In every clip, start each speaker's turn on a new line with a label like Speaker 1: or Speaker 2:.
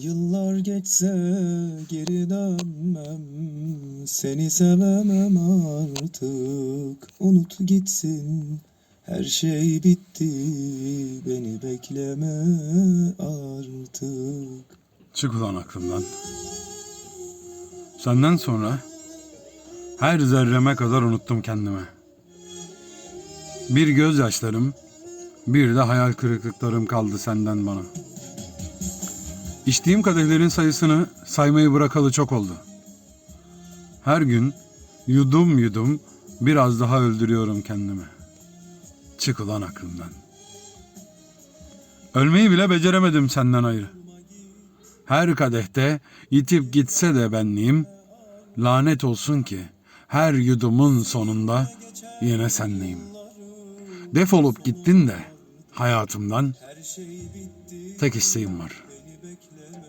Speaker 1: Yıllar geçse geri dönmem Seni sevemem artık Unut gitsin her şey bitti Beni bekleme artık
Speaker 2: Çık ulan aklımdan. Senden sonra her zerreme kadar unuttum kendime. Bir gözyaşlarım, bir de hayal kırıklıklarım kaldı senden bana. İçtiğim kadehlerin sayısını saymayı bırakalı çok oldu. Her gün yudum yudum biraz daha öldürüyorum kendimi. Çık ulan aklımdan. Ölmeyi bile beceremedim senden ayrı. Her kadehte yitip gitse de benliğim, lanet olsun ki her yudumun sonunda yine senleyim. Defolup gittin de hayatımdan tek isteğim var.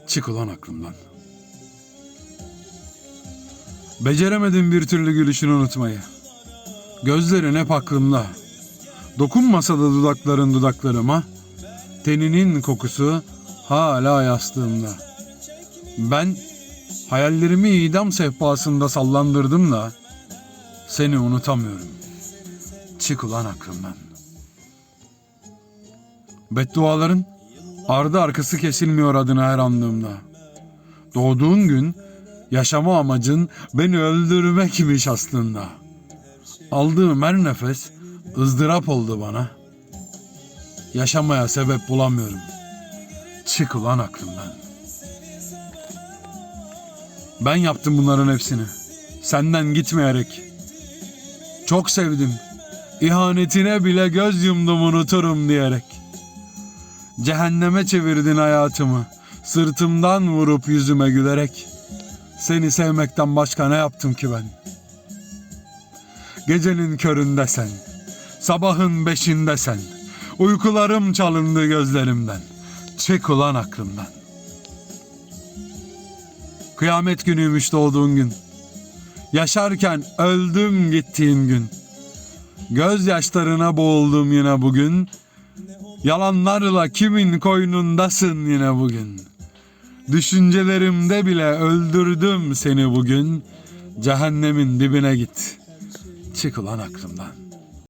Speaker 2: Çık ulan aklımdan. Beceremedim bir türlü gülüşünü unutmayı. Gözlerin hep aklımda. Dokunmasa da dudakların dudaklarıma, teninin kokusu hala yastığımda. Ben hayallerimi idam sehpasında sallandırdım da seni unutamıyorum. Çık ulan aklımdan. Bedduaların ardı arkası kesilmiyor adına her andığımda. Doğduğun gün yaşama amacın beni öldürmekmiş aslında. Aldığım her nefes ızdırap oldu bana. Yaşamaya sebep bulamıyorum. Çık ulan aklımdan. Ben yaptım bunların hepsini. Senden gitmeyerek. Çok sevdim. İhanetine bile göz yumdum unuturum diyerek. Cehenneme çevirdin hayatımı. Sırtımdan vurup yüzüme gülerek. Seni sevmekten başka ne yaptım ki ben? Gecenin köründe sen. Sabahın beşinde sen. Uykularım çalındı gözlerimden. Çek ulan aklımdan. Kıyamet günüymüş doğduğun gün. Yaşarken öldüm gittiğin gün. Gözyaşlarına boğuldum yine bugün. Yalanlarla kimin koynundasın yine bugün. Düşüncelerimde bile öldürdüm seni bugün. Cehennemin dibine git. Çık ulan aklımdan.